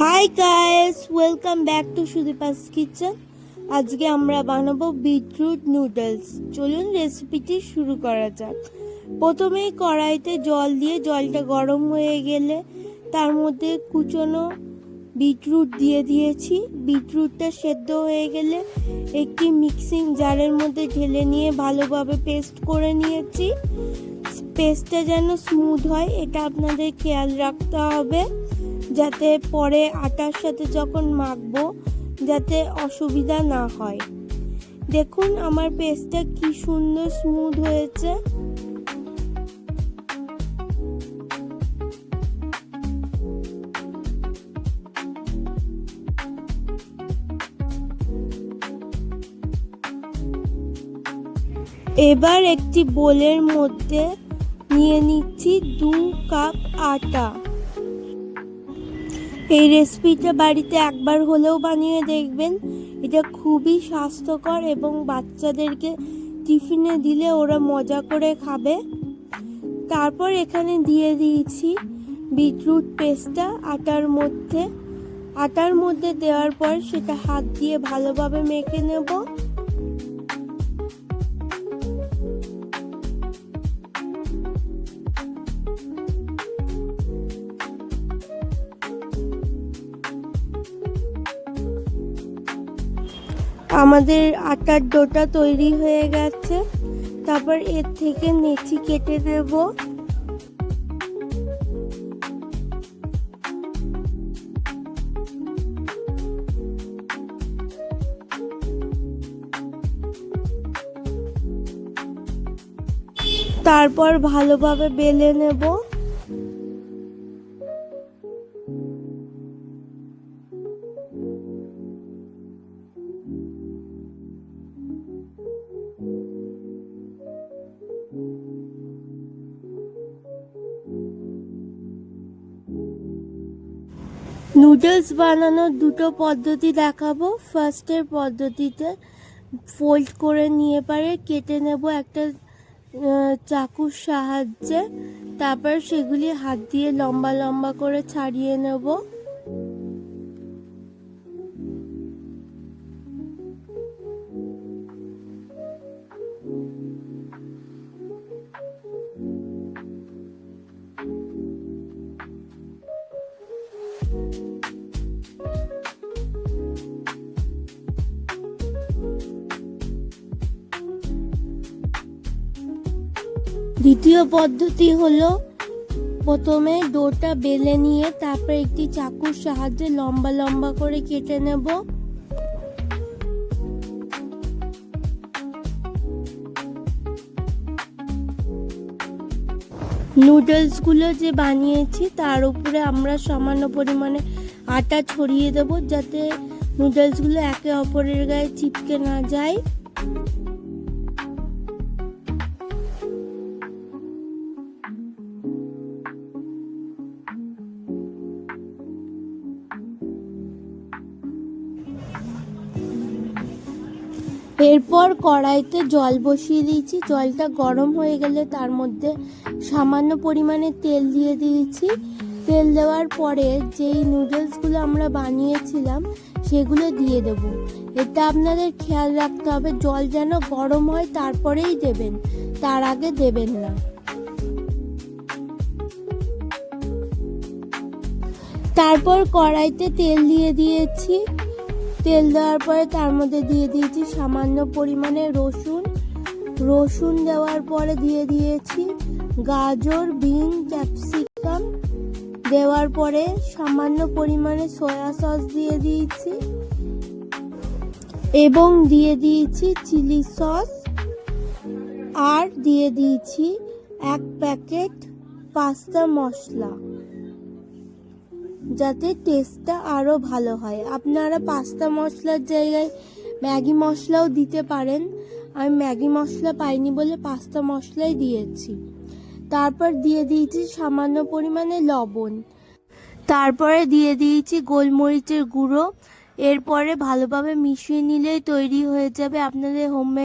Hi guys welcome back to Sudipa's kitchen আজকে আমরা বানাবো বিটরুট নুডলস চলুন রেসিপিটি শুরু করা যাক। প্রথমেই কড়াইতে জল দিয়ে জলটা গরম হয়ে গেলে তার মধ্যে কুচনো বিটরুট দিয়ে দিয়েছি। বিটরুটটা সেদ্ধ হয়ে গেলে একটি মিক্সিং জারের মধ্যে ঢেলে নিয়ে ভালোভাবে পেস্ট করে নিয়েছি। পেস্টটা যেন স্মুথ হয়, এটা আপনাদের খেয়াল রাখতে হবে। যাতে পরে আটার সাথে যখন মাখবো, যাতে অসুবিধা না হয়। দেখুন আমার পেস্টটা কি সুন্দর স্মুথ হয়েছে। এবার একটি বোলের মধ্যে নিয়ে নিচ্ছি দু কাপ আটা। এই রেসিপিটা বাড়িতে একবার হলেও বানিয়ে দেখবেন। এটা খুবই স্বাস্থ্যকর এবং বাচ্চাদেরকে টিফিনে দিলে ওরা মজা করে খাবে। তারপর এখানে দিয়ে দিয়েছি বিটরুট পেস্টটা আটার মধ্যে। আটার মধ্যে দেওয়ার পর সেটা হাত দিয়ে ভালোভাবে মেখে নেব। আমাদের আটার ডোটা তৈরি হয়ে গেছে। তারপর এর থেকে নেচি কেটে দেব। তারপর ভালোভাবে বেলে নেব। নুডলস বানানোর দুটো পদ্ধতি দেখাবো। ফার্স্টের পদ্ধতিতে ফোল্ড করে নিয়ে পারে, কেটে নেব একটা চাকুর সাহায্যে। তারপর সেগুলি হাত দিয়ে লম্বা লম্বা করে ছাড়িয়ে নেব। দ্বিতীয় পদ্ধতি হলো প্রথমে ডোটা বেলে নিয়ে তারপর একটি চাকুর সাহায্যে লম্বা লম্বা করে কেটে নেব। নুডলসগুলো যে বানিয়েছি তার উপরে আমরা সামান্য পরিমাণে আটা ছড়িয়ে দেব যাতে নুডলসগুলো একে অপরের গায়ে চিপকে না যায়। এরপর কড়াইতে জল বসিয়ে দিয়েছি। জলটা গরম হয়ে গেলে তার মধ্যে সামান্য পরিমাণে তেল দিয়ে দিয়েছি। তেল দেওয়ার পরে যেই নুডলসগুলো আমরা বানিয়েছিলাম, সেগুলো দিয়ে দেব। এটা আপনাদের খেয়াল রাখতে হবে, জল যেন গরম হয় তারপরেই দেবেন, তার আগে দেবেন না। তারপর কড়াইতে তেল দিয়ে দিয়েছি। তেল দেওয়ার পরে তার মধ্যে দিয়ে দিয়েছি সামান্য পরিমাণে রসুন। রসুন দেওয়ার পরে দিয়ে দিয়েছি গাজর, বিন, ক্যাপসিকাম। দেওয়ার পরে সামান্য পরিমাণে সয়া সস দিয়ে দিয়েছি। এবং দিয়ে দিয়েছি চিলি সস। আর দিয়ে দিয়েছি এক প্যাকেট পাস্তা মশলা। যাতে টেস্টটা আরও ভালো হয়। আপনারা পাস্তা মশলার জায়গায় ম্যাগি মশলাও দিতে পারেন। আমি ম্যাগি মশলা পাইনি বলে পাস্তা মশলাই দিয়েছি। তারপর দিয়ে দিয়েছি সামান্য পরিমাণে লবণ। তারপরে দিয়ে দিয়েছি গোলমরিচের গুঁড়ো। এরপরে ভালোভাবে মিশিয়ে নিলেই তৈরি হয়ে যাবে আপনাদের হোমমেড